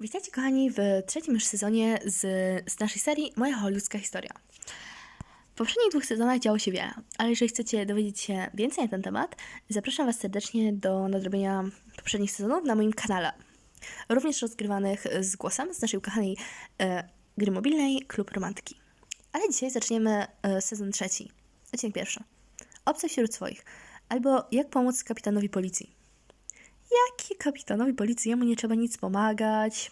Witajcie kochani w trzecim już sezonie z, z naszej serii Moja hollywoodzka historia. W poprzednich dwóch sezonach działo się wiele, ale jeżeli chcecie dowiedzieć się więcej na ten temat, zapraszam Was serdecznie do nadrobienia poprzednich sezonów na moim kanale. Również rozgrywanych z głosem z naszej ukochanej e, gry mobilnej Klub Romantyki. Ale dzisiaj zaczniemy e, sezon trzeci, odcinek pierwszy. Obce wśród swoich, albo jak pomóc kapitanowi policji. Jaki kapitanowi policji? Jemu nie trzeba nic pomagać.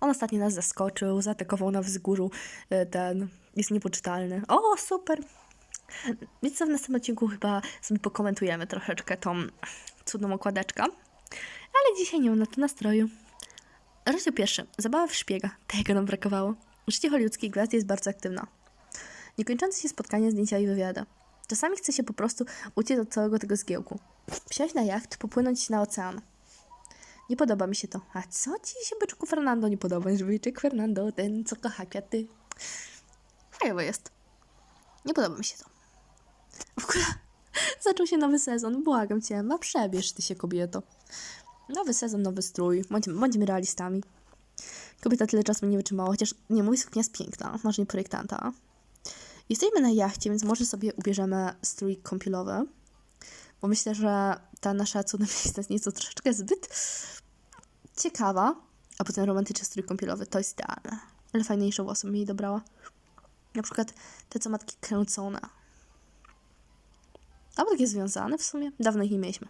On ostatnio nas zaskoczył, zaatakował na wzgórzu. e, Ten jest niepoczytalny. O, super! Więc w następnym odcinku chyba sobie pokomentujemy troszeczkę tą cudną okładeczkę. Ale dzisiaj nie mam na to nastroju. Rozdział pierwszy. Zabawa w szpiega. Tego nam brakowało. Życie hollywoodzkiej gwiazdy jest bardzo aktywna. Niekończące się spotkania, zdjęcia i wywiady. Czasami chce się po prostu uciec od całego tego zgiełku. Wsiąść na jacht, popłynąć na ocean. Nie podoba mi się to. A co ci się byczku Fernando nie podoba? Byczek Fernando, ten co kocha kwiaty. Fajnie jest. Nie podoba mi się to. W ogóle zaczął się nowy sezon. Błagam cię, ma przebierz ty się kobieto. Nowy sezon, nowy strój. Bądźmy, bądźmy realistami. Kobieta tyle czasu nie wytrzymała, chociaż nie mój suknia jest piękna, może nie projektanta. Jesteśmy na jachcie, więc może sobie ubierzemy strój kąpielowy. Bo myślę, że ta nasza cudna miejsca jest nieco troszeczkę zbyt ciekawa. A potem romantyczny strój kąpielowy, to jest idealne. Ale fajniejsze włosy mi jej dobrała. Na przykład te, co matki kręcone. Albo takie związane w sumie. Dawno ich nie mieliśmy.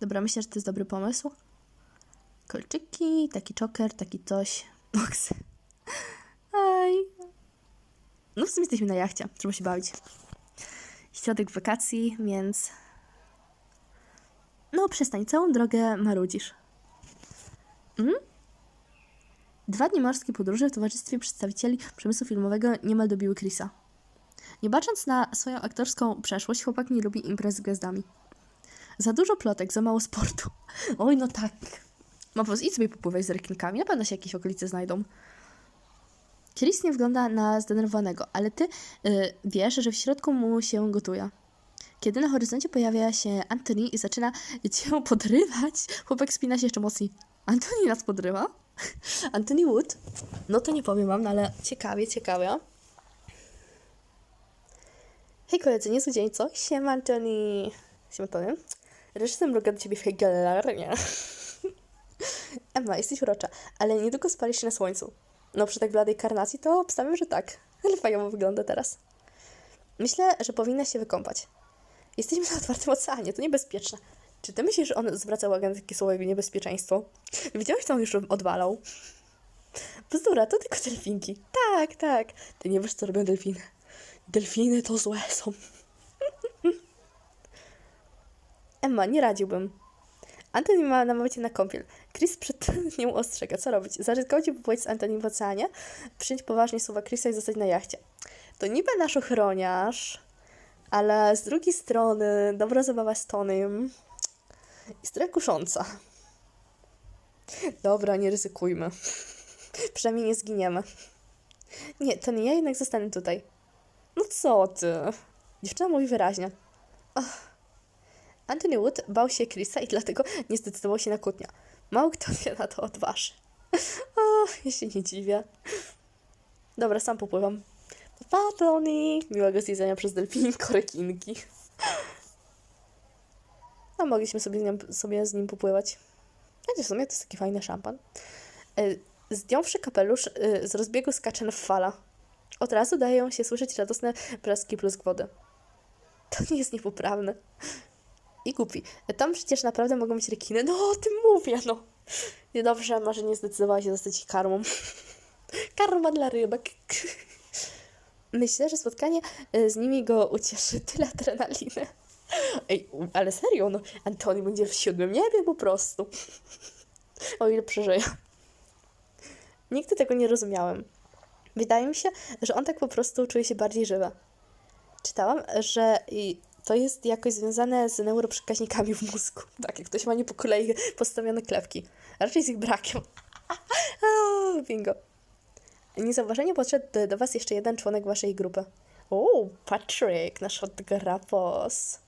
Dobra, myślę, że to jest dobry pomysł. Kolczyki, taki czoker, taki coś. Boksy. No w sumie jesteśmy na jachcie. Trzeba się bawić. Środek wakacji, więc... No przestań, całą drogę marudzisz. Mm? Dwa dni morskiej podróży w towarzystwie przedstawicieli przemysłu filmowego niemal dobiły Chrisa. Nie bacząc na swoją aktorską przeszłość, chłopak nie lubi imprez z gwiazdami. Za dużo plotek, za mało sportu. Oj, no tak. Mapos, idź sobie popływać z rekinkami, na pewno się jakieś okolice znajdą. Chris nie wygląda na zdenerwowanego, ale ty y, wiesz, że w środku mu się gotuje. Kiedy na horyzoncie pojawia się Anthony i zaczyna cię podrywać, chłopak spina się jeszcze mocniej. Anthony nas podrywa? Anthony Wood? No to nie powiem wam, no ale ciekawie, ciekawie. Hej koledzy, niezły dzień, co? Siema Anthony. Siema Tony. Reżyser mruga do ciebie fajgalarnie. Emma, jesteś urocza, ale niedługo spalisz się na słońcu. No przy tak bladej karnacji to obstawiam, że tak. Ale fajnie wygląda teraz. Myślę, że powinna się wykąpać. Jesteśmy na otwartym oceanie, to niebezpieczne. Czy ty myślisz, że on zwraca uwagę na takie słowo jak niebezpieczeństwo? Widziałeś, co on już odwalał? Bzdura, to tylko delfinki. Tak, tak. Ty nie wiesz, co robią delfiny. Delfiny to złe są. Emma, nie radziłbym. Antoni ma namawiać na kąpiel. Chris przed nią ostrzega, co robić. Zaryzykować popływać z Antonim w oceanie, przyjąć poważnie słowa Chrisa i zostać na jachcie. To niby nasz ochroniarz, ale z drugiej strony dobra zabawa z Tonym jest trochę kusząca. Dobra, nie ryzykujmy. Przynajmniej nie zginiemy. Nie, to nie ja jednak zostanę tutaj. No co ty? Dziewczyna mówi wyraźnie. Ach. Anthony Wood bał się Chrisa i dlatego nie zdecydował się na kłótnię. Mało kto się na to odważy. O, ja się nie dziwię. Dobra, sam popływam. Pa, Tony! Miłego zjedzenia przez delfinko rekinki. A mogliśmy sobie z, nią, sobie z nim popływać. Znaczy w sumie to jest taki fajny szampan. Y, Zdjąwszy kapelusz, y, z rozbiegu skacze w fala. Od razu dają się słyszeć radosne praski plusk wody. To nie jest niepoprawne. I głupi. Tam przecież naprawdę mogą być rekiny. No, o tym mówię, no. Niedobrze, może nie zdecydowała się zostać karmą. Karma dla rybek. Myślę, że spotkanie y, z nimi go ucieszy. Tyle adrenaliny. Ej, ale serio, no. Antoni będzie w siódmym niebie po prostu. O ile przeżyje. Nigdy tego nie rozumiałem. Wydaje mi się, że on tak po prostu czuje się bardziej żywy. Czytałam, że to jest jakoś związane z neuroprzekaźnikami w mózgu. Tak, jak ktoś ma nie po kolei postawione klewki. Raczej z ich brakiem. Bingo. Niezauważenie podszedł do- Was jeszcze jeden członek Waszej grupy. O, Patrick, nasz odgrapos.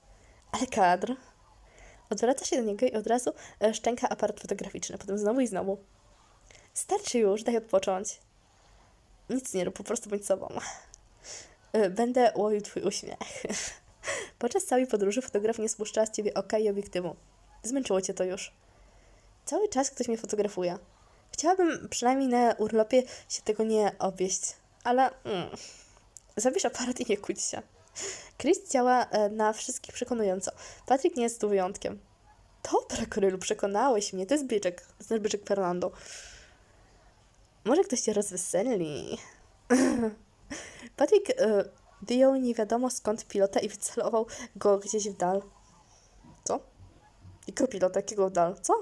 Ale kadr. Odwraca się do niego i od razu e, szczęka aparat fotograficzny, potem znowu i znowu. Starczy już, daj odpocząć. Nic nie rób, po prostu bądź sobą. Y, Będę łowił twój uśmiech. Podczas całej podróży fotograf nie spuszcza z ciebie oka i obiektywu. Zmęczyło cię to już. Cały czas ktoś mnie fotografuje. Chciałabym przynajmniej na urlopie się tego nie obieść, ale mm, zabierz aparat i nie kłóć się. Chris działa e, na wszystkich przekonująco. Patryk nie jest tu wyjątkiem. Dobra, Korylu, przekonałeś mnie. To jest byczek. To jest nasz byczek Fernando. Może ktoś cię rozweseli. Patryk e, wyjął nie wiadomo skąd pilota i wycelował go gdzieś w dal. Co? Jakiego pilota? Jakiego w dal? Co?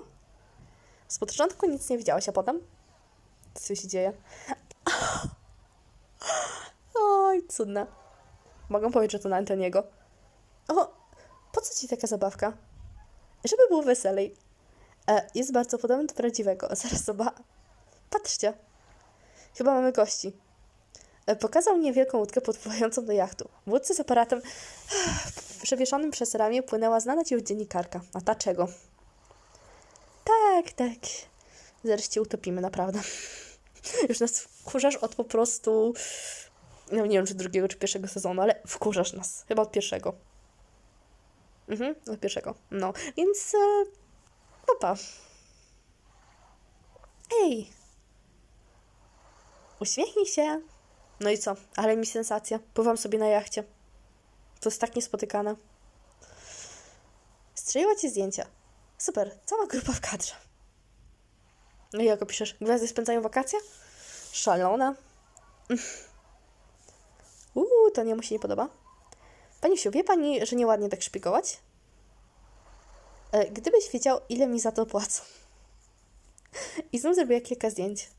Z początku nic nie widziałaś, a potem? Co się dzieje? Oj, cudne. Mogę powiedzieć, że to na Antoniego. O, po co ci taka zabawka? Żeby było weselej. E, jest bardzo podobny do prawdziwego. Zaraz zoba... Patrzcie. Chyba mamy gości. Pokazał niewielką łódkę podpływającą do jachtu. W łódce z aparatem przewieszonym przez ramię płynęła znana ci już dziennikarka. A ta czego? Tak, tak. Zaraz cię utopimy, naprawdę. Już nas wkurzasz od po prostu... No nie wiem, czy drugiego, czy pierwszego sezonu, ale wkurzasz nas. Chyba od pierwszego. Mhm, od pierwszego. No, więc... E, papa. Ej! Uśmiechnij się. No i co? Ale mi sensacja. Pływam sobie na jachcie. To jest tak niespotykane. Strzeliła ci zdjęcia. Super, cała grupa w kadrze. No i jak opiszesz? Gwiazdy spędzają wakacje? Szalona. Uuu, to nie mu się nie podoba. Pani Siu, wie pani, że nieładnie tak szpiegować? E, gdybyś wiedział, ile mi za to płacą. I znów zrobiła kilka zdjęć.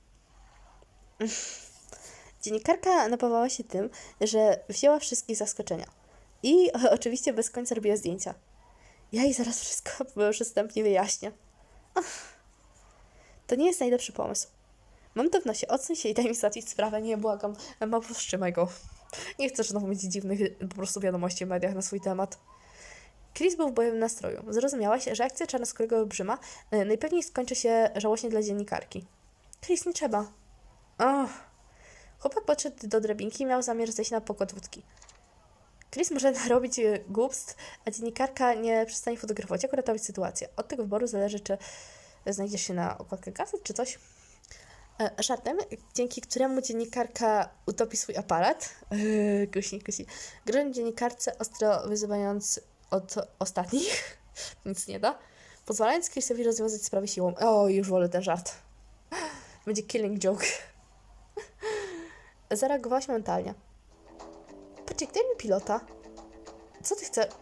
Dziennikarka napawała się tym, że wzięła wszystkich zaskoczenia. I oczywiście bez końca robiła zdjęcia. Ja jej zaraz wszystko przystępnie wyjaśnię. Ach, to nie jest najlepszy pomysł. Mam to w nosie, odsuń się i daj mi załatwić sprawę, nie błagam. Ma powstrzymaj go. Nie chcę znowu mieć dziwnych po prostu wiadomości w mediach na swój temat. Chris był w bojowym nastroju. Zrozumiałaś, że akcja czarnoskórego olbrzyma e, najpewniej skończy się żałośnie dla dziennikarki. Chris, nie trzeba. Och. Chłopak podszedł do drabinki i miał zamiar zejść na pokład łódki. Chris może narobić e, głupstw, a dziennikarka nie przestanie fotografować, jak uratować sytuację. Od tego wyboru zależy, czy znajdziesz się na okładkę gazet, czy coś. E, Żartem, dzięki któremu dziennikarka utopi swój aparat, yy, kusi, kusi, grozi dziennikarce, ostro wyzywając od ostatnich, nic nie da, pozwalając Chrisowi rozwiązać sprawę siłą. O, już wolę ten żart. Będzie killing joke. Zareagowałaś mentalnie. Patrz, daj mi pilota. Co ty chcesz?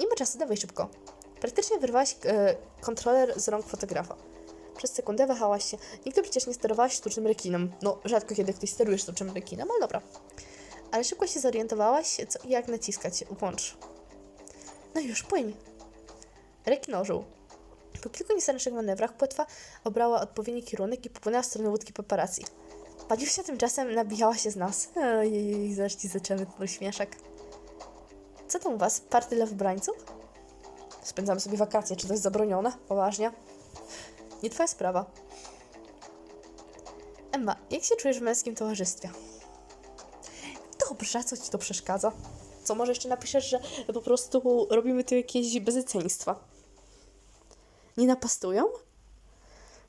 Nie ma czasu, dawaj szybko. Praktycznie wyrwałaś e, kontroler z rąk fotografa. Przez sekundę wahałaś się. Nigdy przecież nie sterowałaś sztucznym rekinem. No, rzadko kiedy ktoś steruje sztucznym rekinem, ale dobra. Ale szybko się zorientowałaś, co i jak naciskać. Włącz. No już, płyń. Rekin ożył. Po kilku niezręcznych manewrach płetwa obrała odpowiedni kierunek i popłynęła w stronę łódki paparazzi. Paniusia tymczasem nabijała się z nas. Ojej, ci zaczęły ten śmieszek. Co tam u was? Party dla wybrańców? Spędzamy sobie wakacje. Czy to jest zabronione? Poważnie? Nie twoja sprawa. Emma, jak się czujesz w męskim towarzystwie? Dobrze, co ci to przeszkadza? Co, może jeszcze napiszesz, że po prostu robimy tu jakieś bezeceństwa? Nie napastują?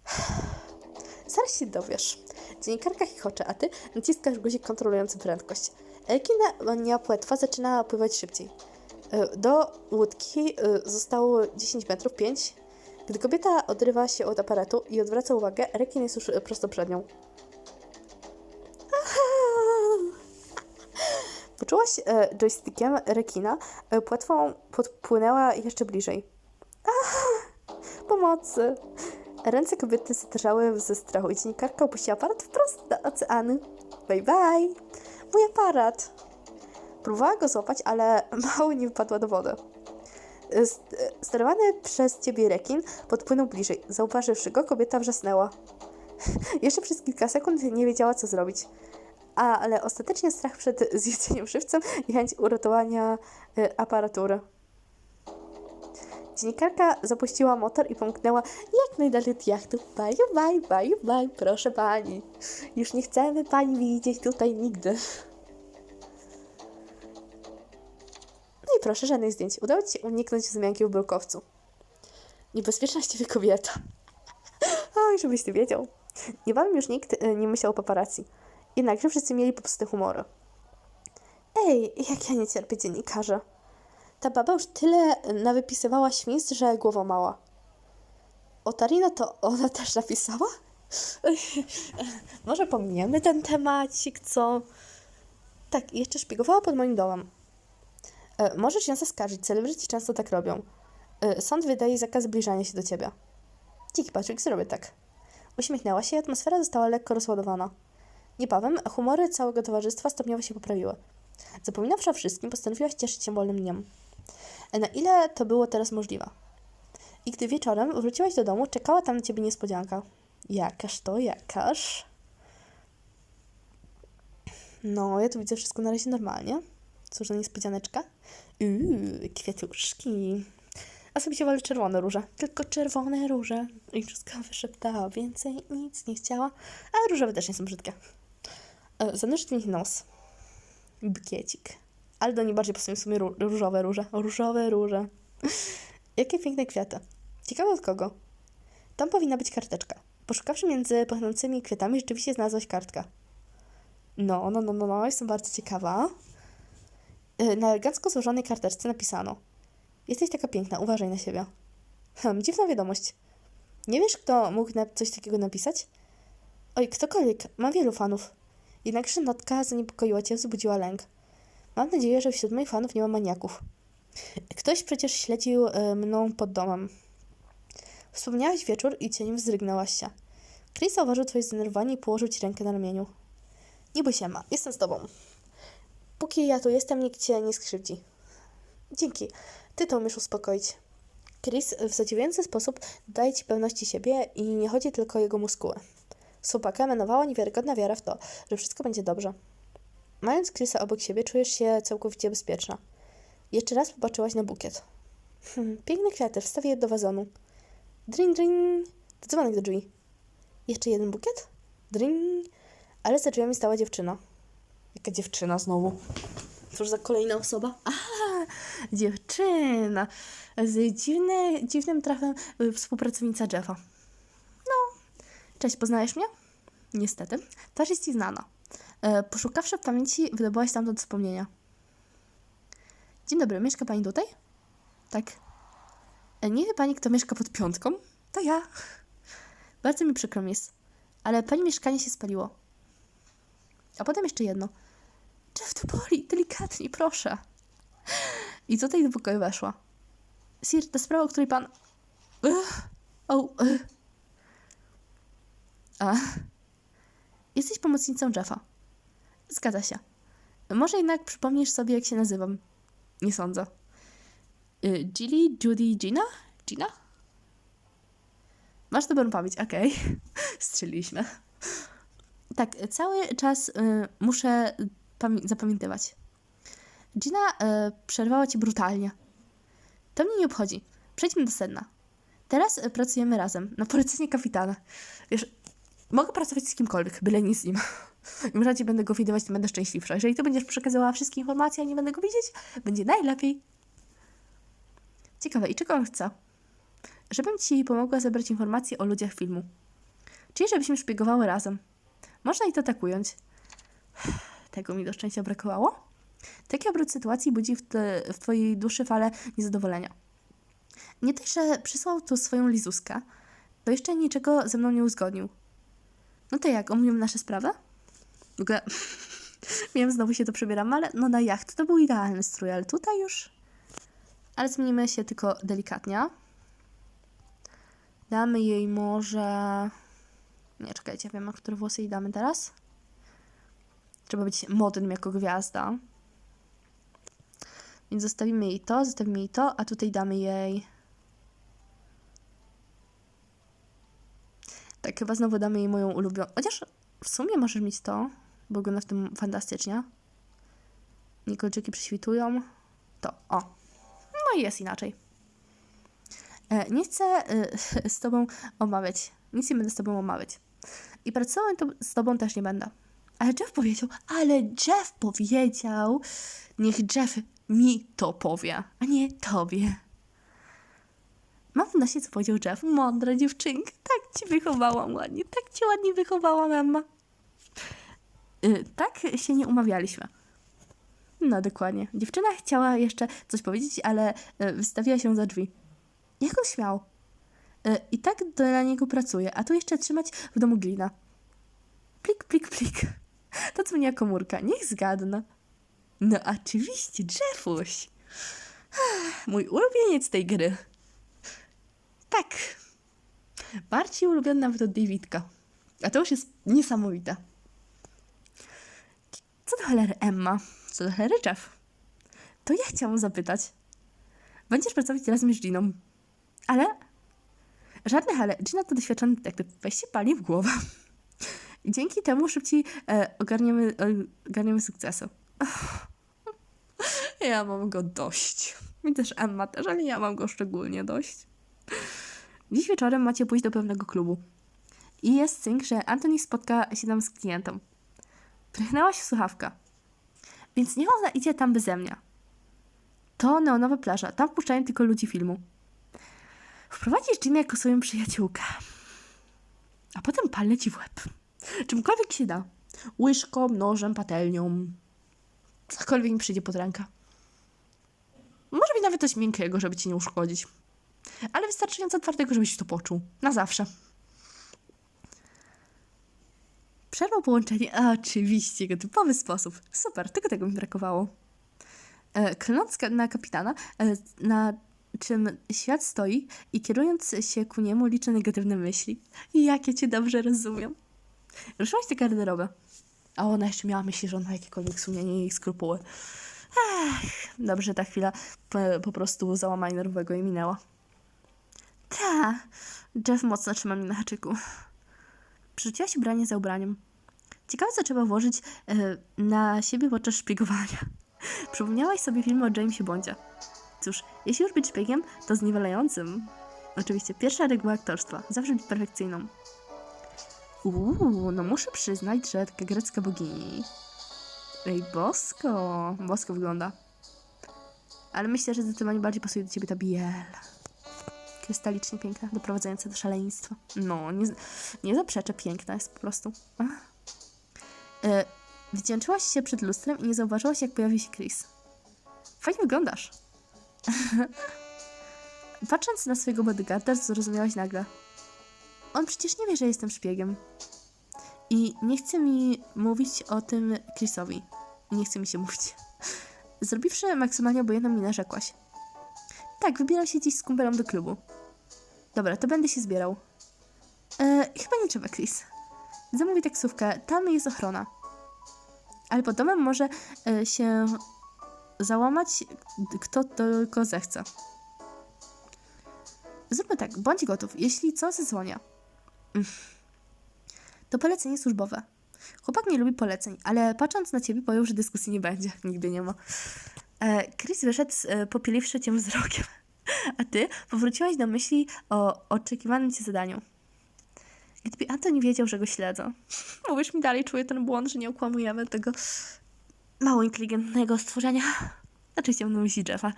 Zaraz się dowiesz. Dziennikarka chichocze, a ty naciskasz guzik kontrolujący prędkość. Elkina płetwa zaczyna pływać szybciej. E, Do łódki e, zostało 10 metrów, 5. Gdy kobieta odrywa się od aparatu i odwraca uwagę, rekin jest już prosto przed nią. Poczułaś e, joystickiem rekina, e, płetwą podpłynęła jeszcze bliżej. Pomocy! Ręce kobiety zadrżały ze strachu i dziennikarka opuściła aparat wprost do oceanu. Bye bye! Mój aparat! Próbowała go złapać, ale mało nie wypadła do wody. St- sterowany przez ciebie rekin podpłynął bliżej. Zauważywszy go, kobieta wrzasnęła. Jeszcze przez kilka sekund nie wiedziała, co zrobić. A, ale ostatecznie strach przed zjedzeniem żywcem i chęć uratowania y, aparatury. Dziennikarka zapuściła motor i pomknęła jak najdalej od jachtu. Bye, bye, bye, bye, proszę pani. Już nie chcemy pani widzieć tutaj nigdy. No i proszę, żadnych zdjęć. Udało ci się uniknąć wzmianki w brukowcu. Niebezpieczna z ciebie kobieta. Oj, żebyś ty wiedział. Niebawem już nikt e, nie myślał o paparazzi. Jednakże wszyscy mieli popsute humory. Ej, jak ja nie cierpię dziennikarza. Ta baba już tyle nawypisywała świństw, że głowa mała. O Tarino to ona też napisała? Może pominiemy ten temacik, co? Tak, i jeszcze szpiegowała pod moim domem. E, możesz ją zaskarżyć, celebryci często tak robią. E, sąd wydaje zakaz zbliżania się do ciebie. Dzięki, Patrick, zrobię tak. Uśmiechnęła się i atmosfera została lekko rozładowana. Niebawem humory całego towarzystwa stopniowo się poprawiły. Zapominawszy o wszystkim, postanowiłaś cieszyć się wolnym dniem. Na ile to było teraz możliwe? I gdy wieczorem wróciłaś do domu, czekała tam na ciebie niespodzianka. Jakaż to, jakaż? No, ja tu widzę wszystko na razie normalnie. Cóż za niespodzianeczka. Uuu, kwiatuszki. A sobie się wali czerwone róże. Tylko czerwone róże. I wszystko wyszeptała. Więcej nic nie chciała. Ale różowe też nie są brzydkie. E, Zanurzyć mi nos. Bukiecik. Ale do niej bardziej pasują w sumie ró- różowe róże. Różowe róże. Jakie piękne kwiaty. Ciekawe od kogo. Tam powinna być karteczka. Poszukawszy między pachnącymi kwiatami, rzeczywiście znalazłaś kartkę. No, no, no, no, no, jestem bardzo ciekawa. Y, Na elegancko złożonej karteczce napisano Jesteś taka piękna, uważaj na siebie. Hmm, dziwna wiadomość. Nie wiesz, kto mógł coś takiego napisać? Oj, ktokolwiek, ma wielu fanów. Jednakże notka zaniepokoiła cię, wzbudziła lęk. Mam nadzieję, że wśród moich fanów nie ma maniaków. Ktoś przecież śledził y, mną pod domem. Wspomniałaś wieczór i cieniem wzdrygnęłaś się. Chris zauważył twoje zdenerwowanie i położył ci rękę na ramieniu. Nie bój się, ma. Jestem z tobą. Póki ja tu jestem, nikt cię nie skrzywdzi. Dzięki. Ty to umiesz uspokoić. Chris w zadziwiający sposób daje ci pewności siebie i nie chodzi tylko o jego muskuły. Słupaka emanowała niewiarygodna wiara w to, że wszystko będzie dobrze. Mając Chrisa obok siebie, czujesz się całkowicie bezpieczna. Jeszcze raz popatrzyłaś na bukiet. Hmm, piękne kwiaty, wstawię je do wazonu. Dring, dring. To dzwonek do drzwi. Jeszcze jeden bukiet? Dring. Ale za drzwiami stała dziewczyna. Jaka dziewczyna znowu? Cóż za kolejna osoba? Aha, dziewczyna. Z dziwny, dziwnym trafem y, współpracownica Jeffa. No, cześć, poznajesz mnie? Niestety. Twarz jest ci znana. E, poszukawszy w pamięci, wydobyłaś stamtąd wspomnienia. Dzień dobry, mieszka pani tutaj? Tak. E, nie wie pani, kto mieszka pod piątką? To ja. Bardzo mi przykro jest, ale pani mieszkanie się spaliło. A potem jeszcze jedno. Jeff, to boli, delikatnie, proszę. I tutaj do pokoju weszła. Sir, ta sprawa, o której pan... O, ugh. A. Jesteś pomocnicą Jeffa. Zgadza się. Może jednak przypomnisz sobie, jak się nazywam. Nie sądzę. Y, Gilly, Judy, Gina? Gina? Masz dobrą pamięć, okej. Strzeliliśmy. Tak, cały czas y, muszę pamię- zapamiętywać. Gina y, przerwała ci brutalnie. To mnie nie obchodzi. Przejdźmy do sedna. Teraz y, pracujemy razem na polecenie kapitana. Wiesz, mogę pracować z kimkolwiek, byle nie z nim. Im rzadziej będę go widywać, tym będę szczęśliwsza. Jeżeli ty będziesz przekazywała wszystkie informacje, a nie będę go widzieć, będzie najlepiej. Ciekawe, i czego on chce? Żebym ci pomogła zebrać informacje o ludziach filmu. Czyli żebyśmy szpiegowały razem. Można i to tak ująć. Tego mi do szczęścia brakowało. Taki obrót sytuacji budzi w, te, w twojej duszy falę niezadowolenia. Nie dość, że przysłał tu swoją lizuskę, to jeszcze niczego ze mną nie uzgodnił. No to jak, omówimy nasze sprawy? W ogóle, wiem, znowu się to przebieram, ale no na jacht to był idealny strój, ale tutaj już... Ale zmienimy się tylko delikatnie. Damy jej może... Nie, czekajcie, wiem, a które włosy jej damy teraz. Trzeba być modnym jako gwiazda. Więc zostawimy jej to, zostawimy jej to, a tutaj damy jej... Tak, chyba znowu damy jej moją ulubioną... Chociaż w sumie możesz mieć to, wygląda w tym fantastycznie. Nikolczyki prześwitują. To, o. No i jest inaczej. E, nie chcę e, z tobą omawiać. Nic nie będę z tobą omawiać. I pracować to z tobą też nie będę. Ale Jeff powiedział, ale Jeff powiedział, niech Jeff mi to powie, a nie tobie. Mam w nosie, co powiedział Jeff. Mądra dziewczynka, tak ci wychowałam ładnie, tak ci ładnie wychowałam, Emma. Y, tak się nie umawialiśmy. No dokładnie. Dziewczyna chciała jeszcze coś powiedzieć, ale y, wystawiła się za drzwi. Jak on śmiał? Y, I tak dla niego pracuje, a tu jeszcze trzymać w domu glina. Plik, plik, plik. To dzwoniła komórka. Niech zgadnę. No oczywiście, Jeffuś. Mój ulubieniec tej gry. Tak. Bardziej ulubiony nawet od Davidka. A to już jest niesamowite. Co do cholery Emma? Co do cholery Jeff? To ja chciałam zapytać. Będziesz pracować razem z Giną. Ale... Żadne ale. Gina to doświadczony detektyw. Weź się pali w głowę. I dzięki temu szybciej e, ogarniemy, e, ogarniemy sukcesu. Ja mam go dość. I też Emma też, ale ja mam go szczególnie dość. Dziś wieczorem macie pójść do pewnego klubu. I jest synk, że Anthony spotka się tam z klientem. Prychnęła się słuchawka. Więc niech ona idzie tam beze mnie. To neonowa plaża. Tam wpuszczają tylko ludzi filmu. Wprowadzisz Ginę jako swoją przyjaciółkę. A potem palę ci w łeb. Czymkolwiek się da. Łyżką, nożem, patelnią. Cokolwiek mi przyjdzie pod rękę. Może być nawet coś miękkiego, żeby ci nie uszkodzić. Ale wystarczająco twardego, żebyś to poczuł. Na zawsze. Przerwał połączenie. Oczywiście, typowy sposób. Super, tylko tego mi brakowało. E, klnąc na kapitana, e, na czym świat stoi i kierując się ku niemu liczę negatywne myśli. Jakie cię dobrze rozumiem. Ruszyłaś do garderoby. A ona jeszcze miała myśli, że on ma jakiekolwiek sumienie i skrupuły. Ech, dobrze, ta chwila po, po prostu załamania nerwowego jej minęła. Ta, Jeff mocno trzyma mnie na haczyku. Przerzuciłaś ubranie za ubraniem. Ciekawe, co trzeba włożyć e, na siebie podczas szpiegowania. Przypomniałaś sobie film o Jamesie Bondzie. Cóż, jeśli już być szpiegiem, to zniewalającym. Oczywiście, pierwsza reguła aktorstwa. Zawsze być perfekcyjną. Uuu, no muszę przyznać, że taka grecka bogini. Ej, bosko. Bosko wygląda. Ale myślę, że zdecydowanie bardziej pasuje do ciebie ta biel. Krystalicznie piękna, doprowadzająca do szaleństwa. No, nie, nie zaprzeczę, piękna jest po prostu. Ach. E, wdzięczyłaś się przed lustrem i nie zauważyłaś, jak pojawi się Chris. Fajnie wyglądasz. Patrząc na swojego bodyguarda, zrozumiałaś nagle. On przecież nie wie, że jestem szpiegiem. I nie chce mi mówić o tym Chrisowi. Nie chce mi się mówić. Zrobiwszy maksymalnie obojętną minę, rzekłaś. Tak, wybieram się dziś z kumpelem do klubu. Dobra, to będę się zbierał. E, chyba nie trzeba, Chris. Zamówię taksówkę, tam jest ochrona. Ale pod domem może e, się załamać, kto tylko zechce. Zróbmy tak, bądź gotów. Jeśli co, zadzwonię. Mm. To polecenie służbowe. Chłopak nie lubi poleceń, ale patrząc na ciebie, pojął, że dyskusji nie będzie. Nigdy nie ma. E, Chris wyszedł, e, popieliwszy cię wzrokiem. A ty powróciłaś do myśli o oczekiwanym ci zadaniu. Gdyby Antoni wiedział, że go śledzę. Mówisz mi dalej, czuję ten błąd, że nie okłamujemy tego mało inteligentnego stworzenia. Mam na myśli Jeffa.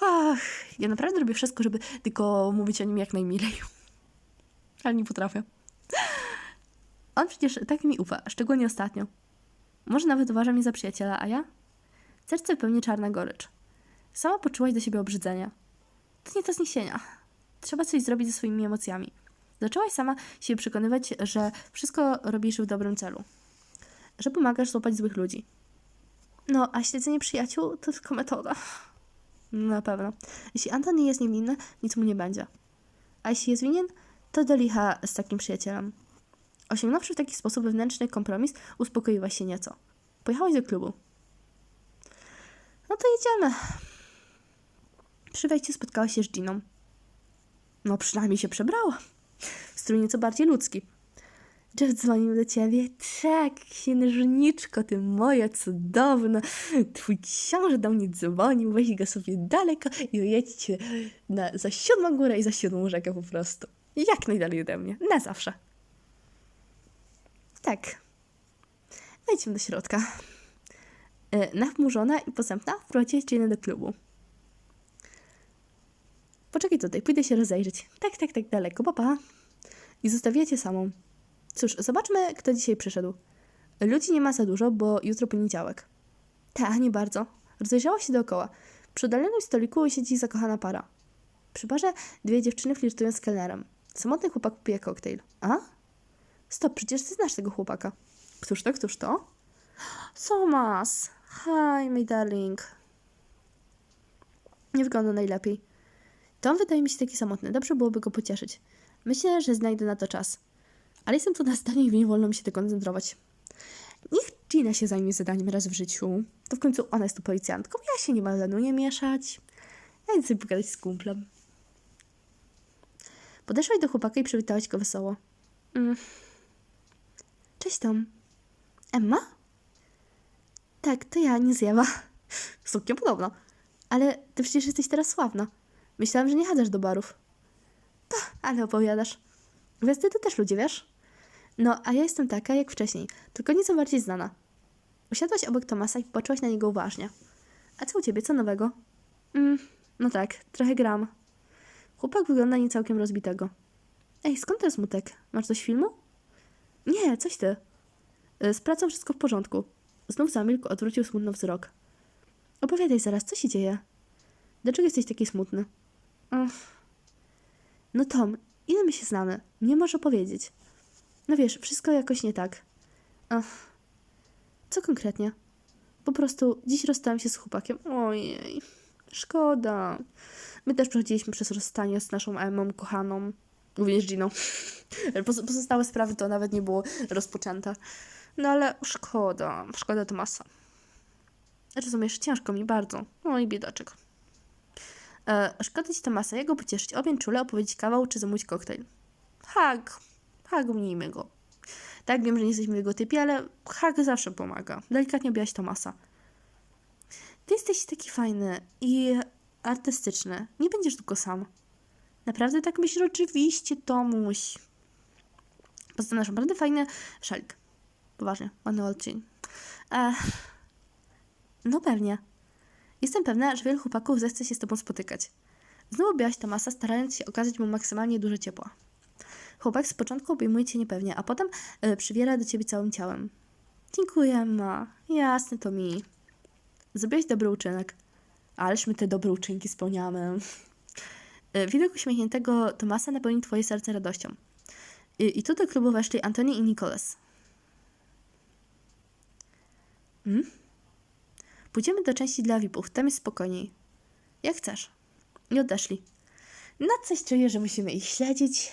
Ach, ja naprawdę robię wszystko, żeby tylko mówić o nim jak najmilej. Ale nie potrafię. On przecież tak mi ufa, szczególnie ostatnio. Może nawet uważa mnie za przyjaciela, a ja? Serce pełni czarna gorycz. Sama poczułaś do siebie obrzydzenia. To nie do zniesienia. Trzeba coś zrobić ze swoimi emocjami. Zaczęłaś sama się przekonywać, że wszystko robisz w dobrym celu. Że pomagasz złapać złych ludzi. No, a śledzenie przyjaciół to tylko metoda. Na pewno. Jeśli Anton nie jest niewinny, nic mu nie będzie. A jeśli jest winien, to do licha z takim przyjacielem. Osiągnąwszy w taki sposób wewnętrzny kompromis, uspokoiłaś się nieco. Pojechałaś do klubu. No to jedziemy. Przy wejściu spotkałaś się z Giną. No przynajmniej się przebrała. Strój nieco bardziej ludzki. Jeff dzwonił do ciebie. Tak, księżniczko, ty moja cudowna. Twój książę do mnie dzwonił, weź go sobie daleko i ujedźcie na, za siódmą górę i za siódmą rzekę po prostu. Jak najdalej ode mnie, na zawsze. Tak. Wejdźmy do środka. E, Nachmurzona i posępna wprowadziłeś Jane'a do klubu. Poczekaj tutaj, pójdę się rozejrzeć. Tak, tak, tak, daleko, papa. I zostawię cię samą. Cóż, zobaczmy, kto dzisiaj przyszedł. Ludzi nie ma za dużo, bo jutro poniedziałek. Ta, nie bardzo. Rozejrzała się dookoła. Przy oddalonym stoliku siedzi zakochana para. Przy barze dwie dziewczyny flirtują z kelnerem. Samotny chłopak pije koktajl. A? Stop, przecież ty znasz tego chłopaka. Któż to, któż to? Thomas! Hi, my darling. Nie wygląda najlepiej. Tom wydaje mi się taki samotny. Dobrze byłoby go pocieszyć. Myślę, że znajdę na to czas. Ale jestem tu na zdaniu i nie wolno mi się tylko koncentrować. Niech Gina się zajmie zadaniem raz w życiu. To w końcu ona jest tu policjantką. Ja się nie planuję mieszać. Ja sobie pogadać z kumplem. Podeszłaś do chłopaka i przywitałaś go wesoło. Mm. Cześć Tom. Emma? Tak, to ja, nie zjawa. Suknia podobno. Ale ty przecież jesteś teraz sławna. Myślałam, że nie chadzasz do barów. Ale opowiadasz. Gwiazdy to też ludzie, wiesz? No, a ja jestem taka jak wcześniej, tylko nieco bardziej znana. Usiadłaś obok Tomasa i popatrzyłaś na niego uważnie. A co u ciebie, co nowego? Mm, no tak, trochę gram. Chłopak wygląda nie całkiem rozbitego. Ej, skąd ten smutek? Masz coś filmu? Nie, coś ty. Y, Z pracą wszystko w porządku. Znów zamilkł, odwrócił smutno wzrok. Opowiadaj zaraz, co się dzieje? Dlaczego jesteś taki smutny? No Tom, ile my się znamy? Nie możesz opowiedzieć. No wiesz, wszystko jakoś nie tak. Ach. Co konkretnie? Po prostu dziś rozstałam się z chłopakiem. Ojej, szkoda. My też przechodziliśmy przez rozstanie z naszą Emmą kochaną. Również Giną. Poz- Pozostałe sprawy to nawet nie było rozpoczęte. No ale szkoda. Szkoda Tomasa. Rozumiesz, ciężko mi bardzo. Oj, biedaczek. E, szkoda ci Tomasa, jak go pocieszyć? Objąć czule, opowiedzieć kawał czy zamówić koktajl? Hak. Hak, umnijmy go. Tak, wiem, że nie jesteśmy w jego typie, ale hak zawsze pomaga. Delikatnie objaś Tomasa. Ty jesteś taki fajny i artystyczny. Nie będziesz tylko sam. Naprawdę tak myślisz? Oczywiście, Tomuś. Poza masz naprawdę fajny szalik. Poważnie, ładny odcień. Ech. No pewnie. Jestem pewna, że wielu chłopaków zechce się z tobą spotykać. Znowu objałaś Tomasa, starając się okazać mu maksymalnie dużo ciepła. Chłopak z początku obejmuje cię niepewnie, a potem y, przybiera do ciebie całym ciałem. Dziękuję, Emma. Jasne, to mi. Zrobiłeś dobry uczynek. Ależ my te dobre uczynki spełniamy. Y, Widok uśmiechniętego Tomasa napełni twoje serce radością. Y, I tu do klubu weszli Antoni i Nicholas. Hmm? Pójdziemy do części dla VIP-ów, tam jest spokojniej. Jak chcesz. I odeszli. No coś czuję, że musimy ich śledzić.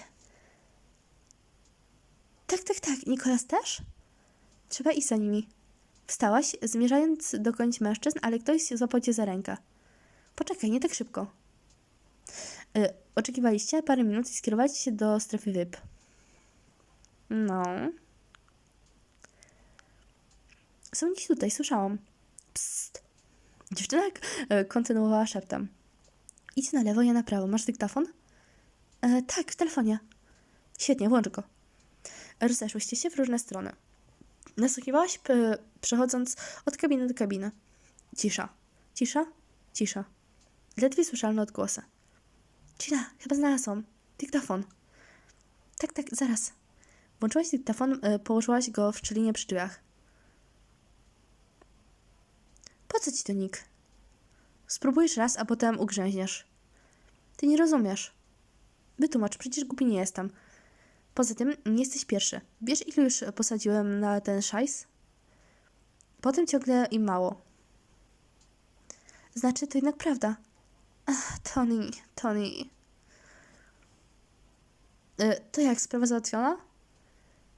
Tak, tak, tak. Nikolas też? Trzeba iść za nimi. Wstałaś, zmierzając dokądś mężczyzn, ale ktoś złapał cię za rękę. Poczekaj, nie tak szybko. Y, oczekiwaliście parę minut i skierowaliście się do strefy VIP. No. Są dziś tutaj, słyszałam. Psst. Dziewczyna e, kontynuowała szeptem. Idź na lewo, ja na prawo. Masz dyktafon? E, tak, w telefonie. Świetnie, włącz go. Rozeszłyście się w różne strony. Nasłuchiwałaś, p- przechodząc od kabiny do kabiny. Cisza, cisza, cisza. Ledwie słyszalne odgłosy. Cina, chyba znalazłam. Dyktafon. Tak, tak, zaraz. Włączyłaś dyktafon, e, położyłaś go w szczelinie przy drzwiach. Po co ci to Nick? Spróbujesz raz, a potem ugrzęźniesz. Ty nie rozumiesz. Wytłumacz, przecież głupi nie jestem. Poza tym nie jesteś pierwszy. Wiesz, ilu już posadziłem na ten szajs? Potem ciągle im mało. Znaczy, to jednak prawda. Ach, Tony, Tony. Y, to jak, sprawa załatwiona?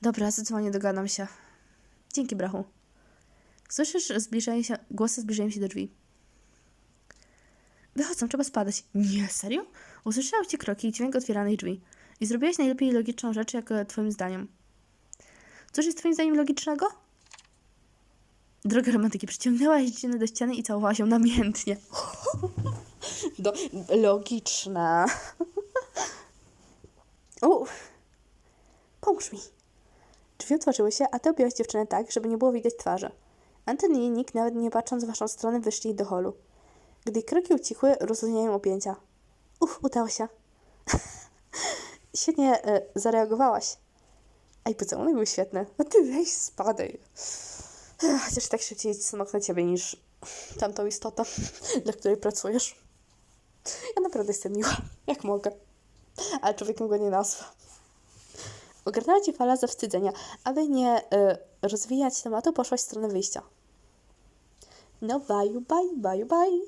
Dobra, zadzwonię, dogadam się. Dzięki, brachu. Słyszysz zbliżają się, głosy zbliżają się do drzwi. Wychodzą, trzeba spadać. Nie, serio? Usłyszałeś cię kroki i dźwięk otwieranych drzwi. I zrobiłeś najlepiej logiczną rzecz, jak e, twoim zdaniem. Cóż jest twoim zdaniem logicznego? Droga romantyki, przyciągnęłaś dziewczynę do ściany i całowałaś ją namiętnie. Do, logiczne. U, pomóż mi. Drzwi otworzyły się, a ty objąłeś dziewczynę tak, żeby nie było widać twarzy. Antony i Nick, nawet nie patrząc w waszą stronę, wyszli do holu. Gdy kroki ucichły, rozluźniają objęcia. Uf, udało się. Świetnie e, zareagowałaś. I pocałunek był świetny. No ty weź spadaj. Chociaż tak szybciej smok na ciebie niż tamtą istotę, dla której pracujesz. Ja naprawdę jestem miła, jak mogę. Ale człowiekiem go nie nazwę. Ogarnęła cię fala zawstydzenia. Aby nie y, rozwijać tematu, poszłaś w stronę wyjścia. No, bye, bye, bye, bye.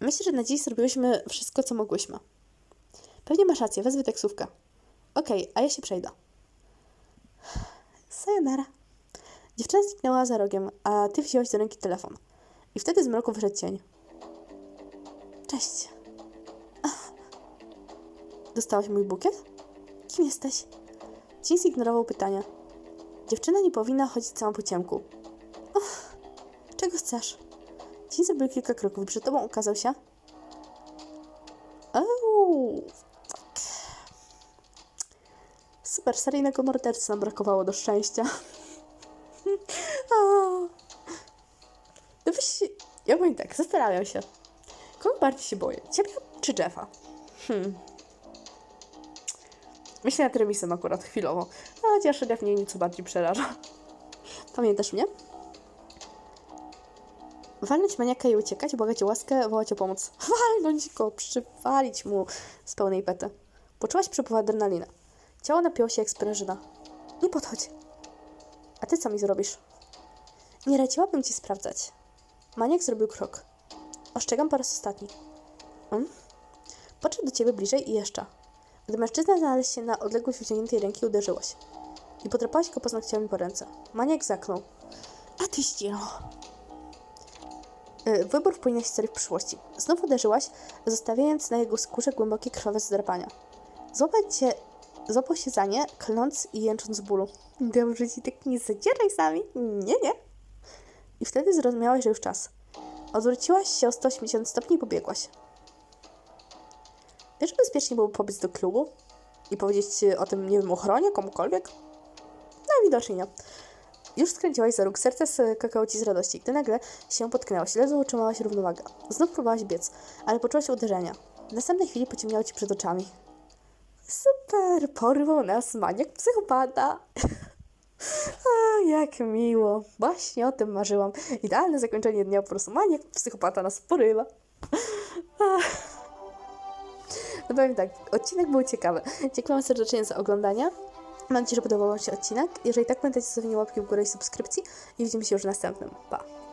Myślę, że na dziś zrobiłyśmy wszystko, co mogłyśmy. Pewnie masz rację, wezwę taksówkę. Okej, a ja się przejdę. Sayonara. Dziewczyna zniknęła za rogiem, a ty wziąłeś do ręki telefon. I wtedy z mroku wyszedł cień. Cześć. Dostałaś mój bukiet? Kim jesteś? Jean zignorował pytania. Dziewczyna nie powinna chodzić całą po ciemku. Czego chcesz? Jean zrobił kilka kroków i przed tobą ukazał się. Ooo, Super, seryjnego mordercy nam brakowało do szczęścia. No weź, ja powiem tak, zastanawiam się. Kogo bardziej się boję? Ciebie czy Jeffa? Hmm. Myślę nad remisem akurat chwilowo. No, chociaż Jeff mnie nieco bardziej przeraża. Pamiętasz mnie? Walnąć maniaka i uciekać, błagać o łaskę, wołać o pomoc. Walnąć go, przywalić mu z pełnej pety. Poczułaś przepływ adrenalina. Ciało napiło się jak sprężyna. Nie podchodź. A ty co mi zrobisz? Nie radziłabym ci sprawdzać. Maniak zrobił krok. Ostrzegam po raz ostatni. Hmm? Podszedł do ciebie bliżej i jeszcze. Gdy mężczyzna znalazł się na odległość wyciągniętej ręki, uderzyłaś. I podrapałaś go paznokciami po ręce. Maniak zaknął. A ty ściero. Y, Wybór wpłynie historii w przyszłości. Znów uderzyłaś, zostawiając na jego skórze głębokie krwawe zdrapania. Złapać cię, złapał się za nie, klnąc i jęcząc z bólu. Dobrze ci tak nie zadzieraj sami. Nie, nie. I wtedy zrozumiałaś, że już czas. Odwróciłaś się o 180 stopni i pobiegłaś. Wiesz, że bezpiecznie było pobiec do klubu i powiedzieć o tym, nie wiem, ochronie, komukolwiek? No, widocznie nie. Już skręciłaś za róg, serce skakało ci z radości, gdy nagle się potknęłaś, ledwo utrzymałaś równowagę. Znów próbowałaś biec, ale poczułaś uderzenia. W następnej chwili pociemniało ci przed oczami. Super, porwał nas maniak psychopata. A, jak miło. Właśnie o tym marzyłam. Idealne zakończenie dnia, po prostu maniak psychopata nas porywa. No powiem tak, odcinek był ciekawy. Dziękuję serdecznie za oglądanie. Mam nadzieję, że podobał wam się odcinek. Jeżeli tak, pamiętajcie o łapki w górę i subskrypcji. I widzimy się już w następnym. Pa!